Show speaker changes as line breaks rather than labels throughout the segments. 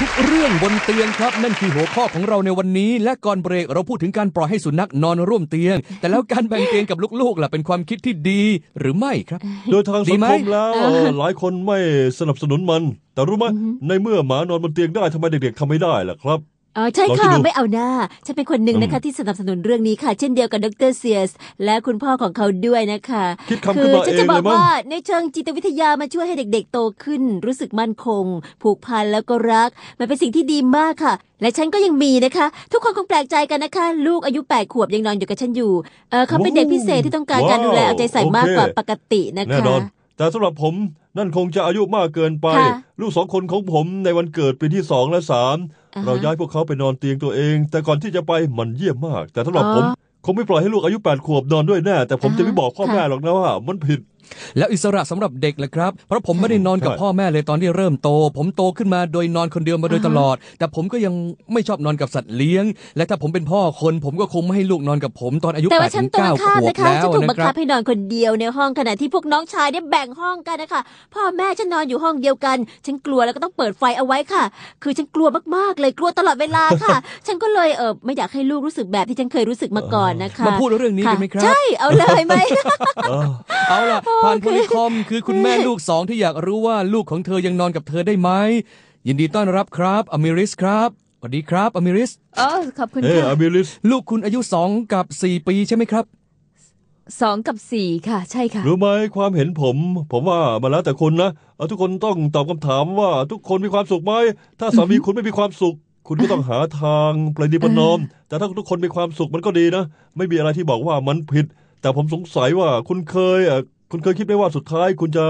ทุกเรื่องบนเตียงครับ นั่นคือหัวข้อของเราในวันนี้ และก่อนเบรกเราพูดถึงการปล่อยให้สุนัขนอนร่วมเตียง แต่แล้วการแบ่งเตียงกับลูกๆล่ะเป็นความคิดที่ดีหรือไม่ครับ
โดยทาง
ดี
สัง
ไหม
คมแล้วเอ่อหลายคนไม่สนับสนุนมัน แต่รู้ไหมในเมื่อหมานอนบนเตียงได้ทำไมเด็กๆทำไม่ได้ล่ะครับ
อ๋อใช่
ลองคิ
ค่ะ
ดดู
ไม่เอาหน้าฉันเป็นคนหนึ่งนะคะ
อืม
ที่สนับสนุนเรื่องนี้ค่ะ เช่นเดียวกับดรเซียส และคุณพ่อของเขาด้วยนะคะ
คิดคำ
คื
ขึ้นมา
ฉั
เอ
จะ
ง
บ
เล
อก
ยมั้ง
ว่าในเชิงจิตวิทยามันช่วยให้เด็กๆ โตขึ้น รู้สึกมั่นคง ผูกพันแล้วก็รัก มันเป็นสิ่งที่ดีมากค่ะ และฉันก็ยังมีนะคะ ทุกคนคงแปลกใจกันนะคะ ลูกอายุแปดขวบยังนอนอยู่กับฉันอยู่เออเขาเป็นเด็กพิเศษที่ต้องการการดูแลเอาใจใส่มากกว่าปกตินะ
แน่
คะ
นอนแต่สำหรับผมนั่นคงจะอายุมากเกินไป
ค่ะ
ลูกสองคนของผมในวันเกิดปีที่สองและสาม
อ่าฮะ
เราย้ายพวกเขาไปนอนเตียงตัวเอง แต่ก่อนที่จะไปมันเยี่ยมมาก แต่สำหรับ
อ๋อ
ผมคงไม่ปล่อยให้ลูกอายุแปดขวบนอนด้วยแน่แต่ผม
อ่า
จะไม่บอกพ่อ
ค่ะ
แม่หรอกนะว่ามันผิด
แล้วอิสระสำหรับเด็กล่ะครับ เพราะผมไม่ได้นอนกับ
ใช่
พ่อแม่เลยตอนที่เริ่มโต ผมโตขึ้นมาโดยนอนคนเดียวมาโดยตลอด แต่ผมก็ยังไม่ชอบนอนกับสัตว์เลี้ยง และถ้าผมเป็นพ่อคนผมก็คงไม่ให้ลูกนอนกับผมตอนอายุ
แต่
แป
ว่า
ด
ฉั
ถึ
น
ง
ตรง
เก้า
ข้าม
ขวบ
นะคะ
แล้ว
ฉันถูกบั
นะ
ง
ค
คั
รั
บบให้นอนคนเดียวในห้องขณะที่พวกน้องชายเนี่ยแบ่งห้องกันนะคะพ่อแม่ฉันนอนอยู่ห้องเดียวกัน ฉันกลัวแล้วก็ต้องเปิดไฟเอาไว้ค่ะ คือฉันกลัวมากๆเลยกลัวตลอดเวลาค่ะ ฉันก็เลยเออไม่อยากให้ลูกรู้สึกแบบที่ฉันเคยรู้สึกมาก่อนนะคะ
มาพูดเรื่องนี้กันไหมครับ
ใช่เอาเลยไหม
เออ
เอาล่ะผ่านโพลิคอมคือคุณแม่ลูกสองที่อยากรู้ว่าลูกของเธอยังนอนกับเธอได้ไหม ยินดีต้อนรับครับอมิริสครับสวัสดีครับอมิริส
อ๋อขอบคุณ
เออ
ค่ะ
อามิลิส
ลูกคุณอายุสองกับสี่ปีใช่ไหมครับ
สองกับสี่ค่ะ ใช่ค่ะ
รู้ไหมความเห็นผม ผมว่ามันแล้วแต่คนนะเอาทุกคนต้องตอบคำถามว่าทุกคนมีความสุขไหม ถ้าสามีคุณไม่มีความสุข คุณก็ต้องหาทางประนีประนอม แต่ถ้าทุกคนมีความสุขมันก็ดีนะ ไม่มีอะไรที่บอกว่ามันผิด แต่ผมสงสัยว่าคุณเคยเอ่อ คุณเคยคิดไหมว่าสุดท้ายคุณจะ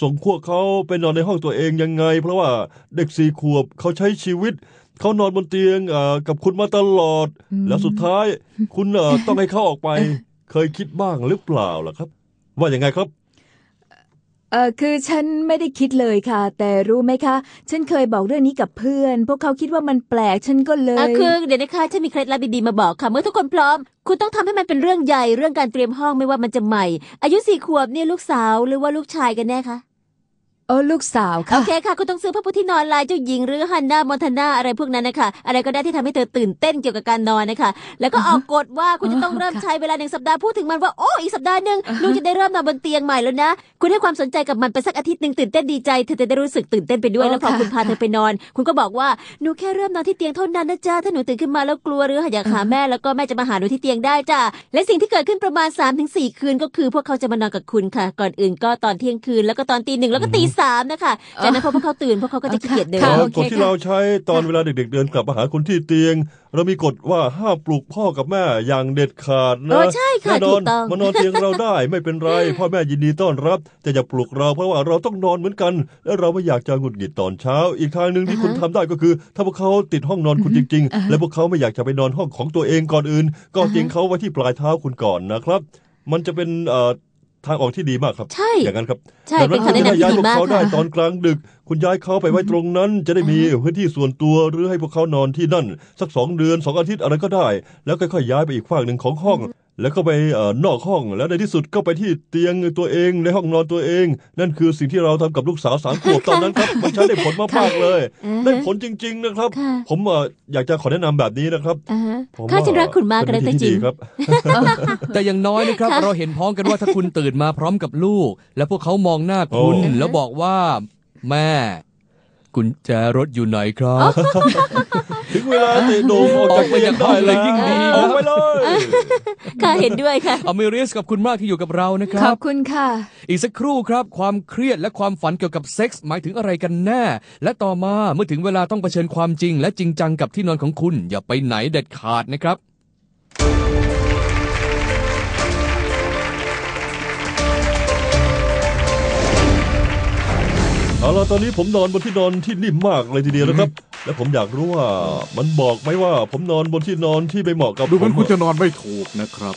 ส่งพวกเขาไปนอนในห้องตัวเองยังไง เพราะว่าเด็กสี่ขวบเขาใช้ชีวิต เขานอนบนเตียงเอ่อกับคุณมาตลอด แล้วสุดท้ายคุณเอ่อต้องให้เขาออกไป เคยคิดบ้างหรือเปล่าล่ะครับ ว่าอย่างไงครับ
เออคือฉันไม่ได้คิดเลยค่ะ แต่รู้ไหมคะ ฉันเคยบอกเรื่องนี้กับเพื่อน พวกเขาคิดว่ามันแปลกฉันก็เล
อะคือเดี๋ยวนะคะฉันมีเคล็ดลับดีๆมาบอกค่ะ เมื่อทุกคนพร้อม คุณต้องทำให้มันเป็นเรื่องใหญ่เรื่องการเตรียมห้องไม่ว่ามันจะใหม่ อายุสี่ขวบเนี่ยลูกสาวหรือว่าลูกชายกันแน่คะ
เออลูกสาว
โอ
ค่ะ
เคค่ะคุณต้องซื้อผ้าปูที่นอนลายเจ้าหญิงหรือฮันน่ามอนทาน่าอะไรพวกนั้นนะคะอะไรก็ได้ที่ทำให้เธอตื่นเต้นเกี่ยวกับการนอนนะคะ แล้วก็ออกกฎว่าคุณจะต้องเริ่มใช้เวลาหนึ่งสัปดาห์พูดถึงมันว่าโอ้อีกสัปดาห์หนึ่งลูกจะได้เริ่มนอนบนเตียงใหม่แล้วนะ คุณให้ความสนใจกับมันไปสักอาทิตย์หนึ่งตื่นเต้นดีใจเธอจะได้รู้สึกตื่นเต้นไปด้วยแล้วพอคุณพาเธอไปนอน คุณก็บอกว่าหนูแค่เริ่มนอนที่เตียงเท่านั้นนะจ๊ะถ้าหนูตื่นขึ้นมาแล้วกลัวหรืออยากหาแม่แล้วก็แม่จะมาหาหนูที่เตียงได้จ้ะและสิ่งที่เกิดขึ้นประมาณ3าถึงสคืนก็คือ พวกเขาจะมานอนกับคุณค่ะ ก่อนอื่นก็ตอนเที่ยงคืนแล้วก็ตอนตีหนึ่งแล้วก็ตีสามนะคะจากนั้นพอพวกเขาตื่นพวกเขาก็จะขี้เกียจเดิน
ค่ะ
เอ่อ
โอเค
กฎที่
ค่ะ
เราใช้ตอนเวลาเด็ก ๆ เดินกลับมาหาคนที่เตียง เรามีกฎว่าห้ามปลุกพ่อกับแม่อย่างเด็ดขาด
เอ
นะ
อใช่ค่ะ
แน่น
ถู
อน
กต้อง
มานอนเตียงเราได้ไม่เป็นไร พ่อแม่ยินดีต้อนรับ แต่อย่าปลุกเราเพราะว่าเราต้องนอนเหมือนกัน และเราไม่อยากจะหงุดหงิดตอนเช้า อีกทางหนึ่งที่คุณทำได้ก็คือ ถ้าพวกเขาติดห้องนอนคุณจริง ๆ และพวกเขาไม่อยากจะไปนอนห้องของตัวเองก่อนอื่น ก็เตียงเขาไว้ที่ปลายเท้าคุณก่อนนะครับ มันจะเป็นเอ่อ ทางออกที่ดีมากครับ
ใช่
อย่างนั้นครับ
ใช่
ดัง
เป็น
นั้น
คำแนะ
ถ้านำ
ที่
ย้าย
ดี
พวก
มาก
เขาได้
ค่ะ
ตอนกลางดึก คุณย้ายเขาไปไว้ตรงนั้น จะได้มีพื้นที่ส่วนตัวหรือให้พวกเขานอนที่นั่น สักสองเดือนสองอาทิตย์อะไรก็ได้ แล้วค่อยๆย้ายไปอีกฝั่งหนึ่งของห้อง แล้วก็ไปเอ่อนอกห้องแล้วในที่สุดก็ไปที่เตียงตัวเองในห้องนอนตัวเอง นั่นคือสิ่งที่เราทำกับลูกสาวสามขวบตอนนั้นครับ มันใช้ได้ผลมากๆเลย
อ่าฮะ
ได้ผลจริง ๆ นะครับ
ค่ะ
ผมเอ่ออยากจะขอแนะนำแบบนี้นะครับ
อ่าฮะ
ผม
ข้า
ว่า
ฉันรักคุณมาก
เป็
กัน
น
นะ
วิธี
จริ
ที่
ง
ดีครับ
แต่อย่างน้อยนะครับ
ค่ะ
เราเห็นพ้องกันว่าถ้าคุณตื่นมาพร้อมกับลูก และพวกเขามองหน้าคุณ
โอ้
แล้วบอกว่าแม่กุญแจรถอยู่ไหนครับ
ถึงเวลาเตะโดมออกจากเตียงได้
ออกไปจากห้องเลยยิ่งดี
ออกไปเลย
ค่ะเห็นด้วยค่ะ
อเมริสกับคุณมากที่อยู่กับเรานะค
ข
รั
อบ บคุณค่ะ
อีกสักครู่ครับ ความเครียดและความฝันเกี่ยวกับเซ็กส์หมายถึงอะไรกันแน่ และต่อมาเมื่อถึงเวลาต้องเผชิญความจริง และจริงจังกับที่นอนของคุณ อย่าไปไหนเด็ดขาดนะครับ
เอาล่ะตอนนี้ผมนอนบนที่นอนที่นิ่มมากเลยทีเดียวนะครับ และผมอยากรู้ว่ามันบอกไหมว่า ผมนอนบนที่นอนที่ไม่เหมาะกับ
ดูเหมือน
ผม
คุณจะนอนไม่ถูกนะครับ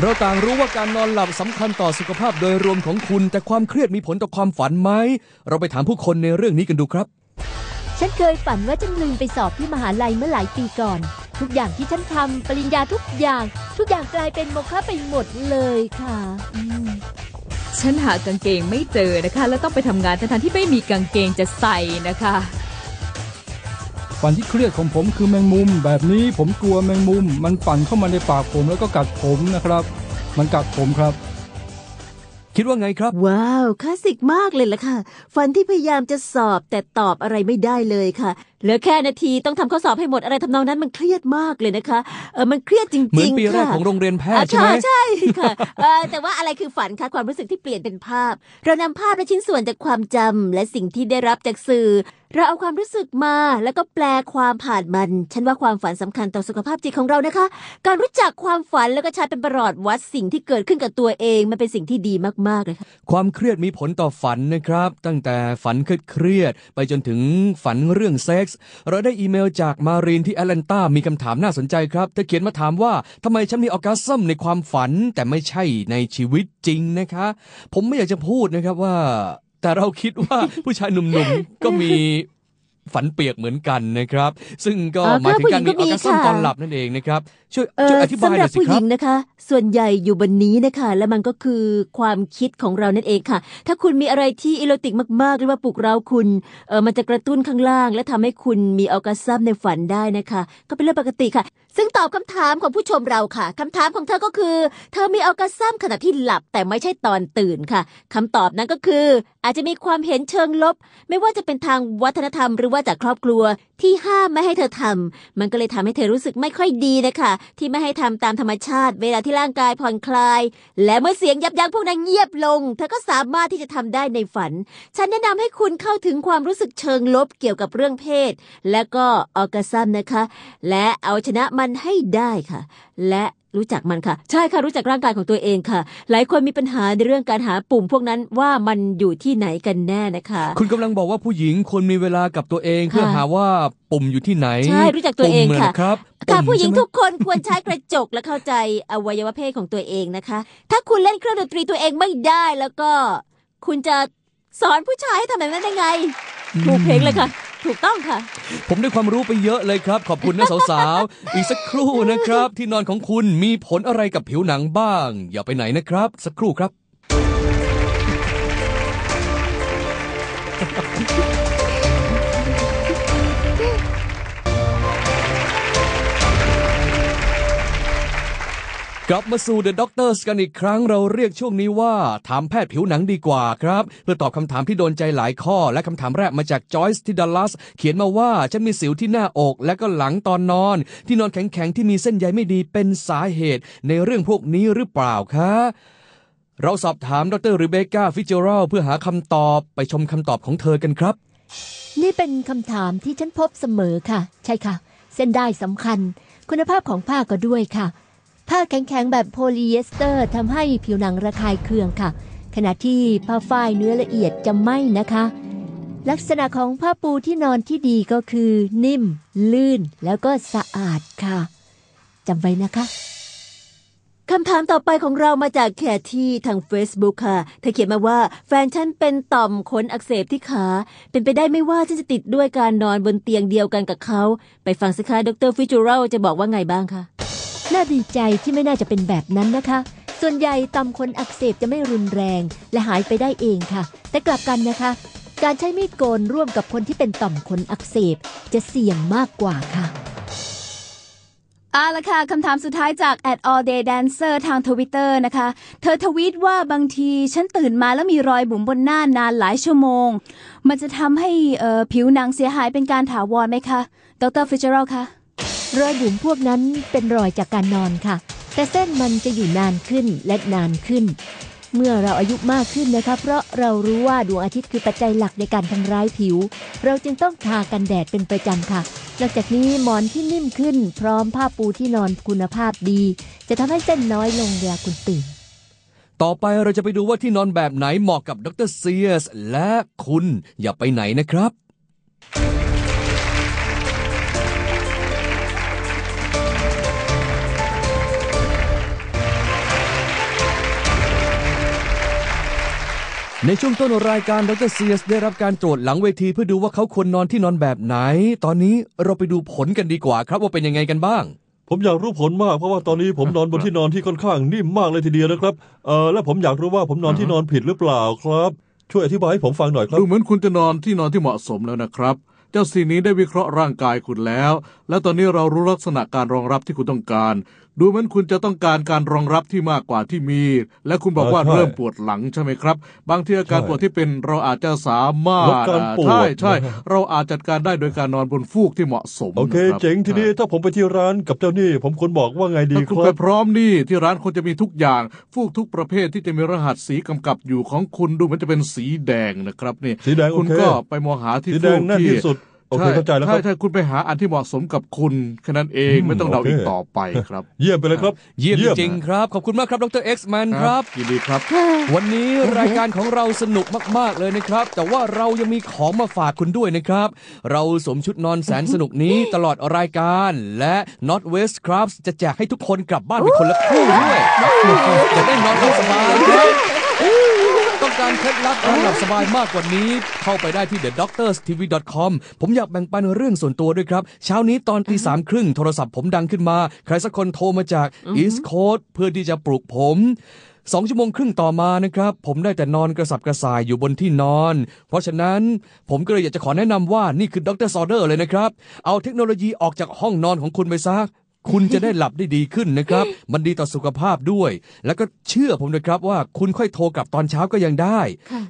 เราต่างรู้ว่าการนอนหลับสำคัญต่อสุขภาพโดยรวมของคุณ แต่ความเครียดมีผลต่อความฝันไหม เราไปถามผู้คนในเรื่องนี้กันดูครับ
ฉันเคยฝันว่าฉันลืมไปสอบที่มหาลัยเมื่อหลายปีก่อน ทุกอย่างที่ฉันทำปริญญาทุกอย่าง ทุกอย่างกลายเป็นโมฆะไปหมดเลยค่ะอืม
ฉันหากางเกงไม่เจอนะคะ แล้วต้องไปทำงานทั้งๆที่ไม่มีกางเกงจะใส่นะคะ
ฝันที่เครียดของผมคือแมงมุม แบบนี้ผมกลัวแมงมุม มันปั่นเข้ามาในปากผมแล้วก็กัดผมนะครับ มันกัดผมครับ
คิดว่าไงครับ
ว้าวคลาสสิกมากเลยล่ะค่ะฝันที่พยายามจะสอบแต่ตอบอะไรไม่ได้เลยค่ะเหลือแค่นาทีต้องทำข้อสอบให้หมดอะไรทำนองนั้นมันเครียดมากเลยนะคะเออมันเครียดจริงๆ
เหมือนปีแรก
ค่ะ
ของโรงเรียนแพท
อะ
ย์ใช่ไหม
ค่ะใช่ค่ะเออแต่ว่าอะไรคือฝันคะความรู้สึกที่เปลี่ยนเป็นภาพ เรานำภาพและชิ้นส่วนจากความจำและสิ่งที่ได้รับจากสื่อ เราเอาความรู้สึกมาแล้วก็แปลความผ่านมัน ฉันว่าความฝันสำคัญต่อสุขภาพจิตของเรานะคะ การรู้จักความฝันแล้วก็ใช้เป็นประหลอดวัดสิ่งที่เกิดขึ้นกับตัวเองมันเป็นสิ่งที่ดีมากๆเลยค่ะ
ความเครียดมีผลต่อฝันนะครับ ตั้งแต่ฝันเครียดไปจนถึงฝันเรื่องเซ็กส์เราได้อีเมลจากมารีนที่แอตแลนตามีคำถามน่าสนใจครับเธอเขียนมาถามว่าทำไมฉันมีออกัสซัมในความฝันแต่ไม่ใช่ในชีวิตจริงนะคะ ผมไม่อยากจะพูดนะครับว่า แต่เราคิดว่าผู้ชายหนุ่มๆ ก็มีฝันเปียกเหมือนกันนะครับ ซึ่งก็
อ๋อ
หมายถึงการมีอ
ก็
อ
ผู้หญิงก็มี
ร์กัสซัม
ค่ะ
ตอนหลับนั่นเองนะครับช่วย
เอ
ช่วย
อ
อธิบาย
สำ
ห
ห
น่
รั
อบยสิ
ผู้
ค
ห
รั
ญิ
บ
งนะคะ ส่วนใหญ่อยู่บนนี้นะคะ และมันก็คือความคิดของเรานั่นเองค่ะ ถ้าคุณมีอะไรที่อีโรติกมากๆ หรือว่าปลุกเราคุณเออมันจะกระตุ้นข้างล่าง และทำให้คุณมีออร์กัสซัมในฝันได้นะคะ ก็เป็นเรื่องปกติค่ะ ซึ่งตอบคำถามของผู้ชมเราค่ะคำถามของเธอก็คือ เธอมีออร์กัสซัมขณะที่หลับแต่ไม่ใช่ตอนตื่นค่ะคำตอบนั้นก็คืออาจจะมีความเห็นเชิงลบ ไม่ว่าจะเป็นทางวัฒนธรรม หรือว่าจากครอบครัวที่ห้ามไม่ให้เธอทำมันก็เลยทำให้เธอรู้สึกไม่ค่อยดีนะคะที่ไม่ให้ทำตามธรรมชาติ เวลาที่ร่างกายผ่อนคลาย และเมื่อเสียงยับยั้งพวกนั้นเงียบลง เธอก็สามารถที่จะทำได้ในฝัน ฉันแนะนำให้คุณเข้าถึงความรู้สึกเชิงลบเกี่ยวกับเรื่องเพศ และก็ออกซัมนะคะ และเอาชนะมันให้ได้ค่ะ และ รู้จักมันค่ะ ใช่ค่ะรู้จักร่างกายของตัวเองค่ะ หลายคนมีปัญหาในเรื่องการหาปุ่มพวกนั้นว่ามันอยู่ที่ไหนกันแน่นะคะ
คุณกำลังบอกว่าผู้หญิงควรมีเวลากับตัวเองเพื่อหาว่าปุ่มอยู่ที่ไหน
ใช่รู้จักตัวเอง
ปุ่ม
ค่ะ
น่นะครับ
ค่ะ
ปุ่ม
ผู้หญิง
ใช่ไม
ทุกคนควรใช้กระจกและเข้าใจอวัยวะเพศของตัวเองนะคะ ถ้าคุณเล่นเครื่องดนตรีตัวเองไม่ได้แล้วก็ คุณจะสอนผู้ชายให้ทำแบบนั้นได้ไงถูกเพลงเลยค่ะ ถูกต้องค่ะ
ผมได้ความรู้ไปเยอะเลยครับ ขอบคุณนะสาวๆ อีกสักครู่นะครับ ที่นอนของคุณมีผลอะไรกับผิวหนังบ้าง อย่าไปไหนนะครับ สักครู่ครับ กลับมาสู่ The Doctors กันอีกครั้งเราเรียกช่วงนี้ว่า ถามแพทย์ผิวหนังดีกว่าครับ เพื่อตอบคำถามที่โดนใจหลายข้อ และคำถามแรกมาจากจอยส์ที่ดัลลัสเขียนมาว่าฉันมีสิวที่หน้าอก และก็หลังตอนนอน ที่นอนแข็งๆ ที่มีเส้นใยไม่ดีเป็นสาเหตุ ในเรื่องพวกนี้หรือเปล่าคะเราสอบถามดรริเบก้าฟิเจอรัลเพื่อหาคำตอบไปชมคำตอบของเธอกันครับ
นี่เป็นคำถามที่ฉันพบเสมอค่ะ ใช่ค่ะ เส้นได้สำคัญ คุณภาพของผ้าก็ด้วยค่ะ ผ้าแข็งๆแบบโพลีเอสเตอร์ทำให้ผิวหนังระคายเคืองค่ะ ขณะที่ผ้าฝ้ายเนื้อละเอียดจะไม่นะคะ ลักษณะของผ้าปูที่นอนที่ดีก็คือ นิ่ม ลื่นแล้วก็สะอาดค่ะจำไว้นะคะ
คำถามต่อไปของเรามาจากแคที่ทาง Facebook ค่ะ เธอเขียนมาว่าแฟนฉันเป็นต่อมขนอักเสบที่ขา เป็นไปได้ไม่ว่าฉันจะติดด้วยการนอนบนเตียงเดียวกันกับเขา ไปฟังสิคะดรฟิจูรัลจะบอกว่าไงบ้างคะ
น่าดีใจที่ไม่น่าจะเป็นแบบนั้นนะคะ ส่วนใหญ่ต่อมขนอักเสบจะไม่รุนแรง และหายไปได้เองค่ะ แต่กลับกันนะคะ การใช้มีดโกนร่วมกับคนที่เป็นต่อมขนอักเสบจะเสี่ยงมากกว่าค่ะ
เอาละค่ะคำถามสุดท้ายจาก at all day dancer ทางทวิตเตอร์นะคะ เธอทวีตว่าบางทีฉันตื่นมาแล้วมีรอยบุ๋มบนหน้านานหลายชั่วโมง มันจะทำให้ผิวหนังเสียหายเป็นการถาวรไหมคะ ดรฟิชเชอรัลคะ
รอยบุ๋มพวกนั้นเป็นรอยจากการนอนค่ะ แต่เส้นมันจะอยู่นานขึ้นและนานขึ้น เมื่อเราอายุมากขึ้นนะคะ เพราะเรารู้ว่าดวงอาทิตย์คือปัจจัยหลักในการทำร้ายผิว เราจึงต้องทากันแดดเป็นประจำค่ะนอกจากนี้หมอนที่นิ่มขึ้น พร้อมผ้าปูที่นอนคุณภาพดี จะทำให้เส้นน้อยลงเวลาคุณตื่น
ต่อไปเราจะไปดูว่าที่นอนแบบไหนเหมาะกับดรเซียส และคุณอย่าไปไหนนะครับ ในช่วงต้นรายการดรเซียสได้รับการตรวจหลังเวทีเพื่อดูว่าเขาควรนอนที่นอนแบบไหน ตอนนี้เราไปดูผลกันดีกว่าครับว่าเป็นยังไงกันบ้าง
ผมอยากรู้ผลมากเพราะว่าตอนนี้ผมนอนบนที่นอนที่ค่อนข้างนิ่มมากเลยทีเดียวนะครับเออและผมอยากรู้ว่าผมนอนที่นอนผิดหรือเปล่าครับ ช่วยอธิบายให้ผมฟังหน่อยครับ
ดูเหมือนคุณจะนอนที่นอนที่เหมาะสมแล้วนะครับ เจ้าสิ่งนี้ได้วิเคราะห์ร่างกายคุณแล้ว และตอนนี้เรารู้ลักษณะการรองรับที่คุณต้องการดูเหมือนคุณจะต้องการการรองรับที่มากกว่าที่มี และคุณบอกว่า
อ่าใช่
เริ่มปวดหลังใช่ไหมครับ บางทีอาการ
ใช่
ปวดที่เป็นเราอาจจะสามารถ
ลดการปวด
ใช่ใช่
นะฮะ
เราอาจจัดการได้โดยการนอนบนฟูกที่เหมาะสม
โอเค
นะครับ
เจ๋งทีนี้ถ้าผมไปที่ร้านกับเจ้าหนี่ ผมควรบอกว่าไงดี
ถ้า
ค
คุณ
รั
ไป
บ
พร้อมนี่ที่ร้านควรจะมีทุกอย่าง ฟูกทุกประเภทที่จะมีรหัสสีกำกับอยู่ของคุณดูเหมันจะเป็นสีแดงนะครับนี่
สีแดงโอ
คุณ
เค
ก็ไปมองหาที่
สีแด
ฟู
ง
ก
แน่น
ที่
ที่สุด โอเคเข้าใจแล้วค
ใช่
รับ
ใช่คุณไปหาอันที่เหมาะสมกับคุณแค่นั้นเอง
อืม
ไม่ต้องเดา
โอเค
อีกต่อไปครับ
เยี่ยมไปเลยครับ
เยี่ยมจริงๆครับ ขอบคุณมากครับดร X-Man ครับ
ยินดีครับ
วันนี้รายการของเราสนุกมากๆเลยนะครับ แต่ว่าเรายังมีของมาฝากคุณด้วยนะครับ เราสวมชุดนอนแสนสนุกนี้ตลอดรายการและ Northwest Crafts จะแจกให้ทุกคนกลับบ้านเป็นคนละคู่ด้วยจะได้นอนหลับสบายครับ ต้องการเคล็ดลับการหลับสบายมากกว่านี้ เข้าไปได้ที่ thedoctorstv.com ผมอยากแบ่งปันเรื่องส่วนตัวด้วยครับ เช้านี้ตอนตีสามครึ่งโทรศัพท์ผมดังขึ้นมา ใครสักคนโทรมาจาก East Coast เพื่อที่จะปลุกผมสองชั่วโมงครึ่งต่อมานะครับ ผมได้แต่นอนกระสับกระส่ายอยู่บนที่นอน เพราะฉะนั้นผมก็เลยอยากจะขอแนะนำว่านี่คือดรซอเดอร์เลยนะครับ เอาเทคโนโลยีออกจากห้องนอนของคุณไปซะ คุณจะได้หลับได้ดีขึ้นนะครับ มันดีต่อสุขภาพด้วย แล้วก็เชื่อผมนะครับว่าคุณค่อยโทรกลับตอนเช้าก็ยังได้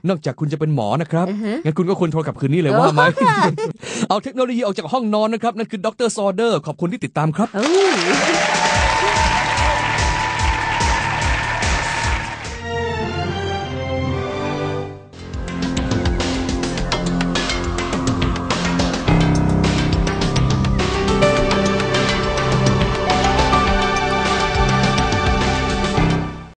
นอกจากคุณจะเป็นหมอนะครับ งั้นคุณก็ควรโทรกลับคืนนี้เลยว่าไหม เอาเทคโนโลยีออกจากห้องนอนนะครับ นั่นคือดรซอเดอร์ ขอบคุณที่ติดตามครับ
โอ้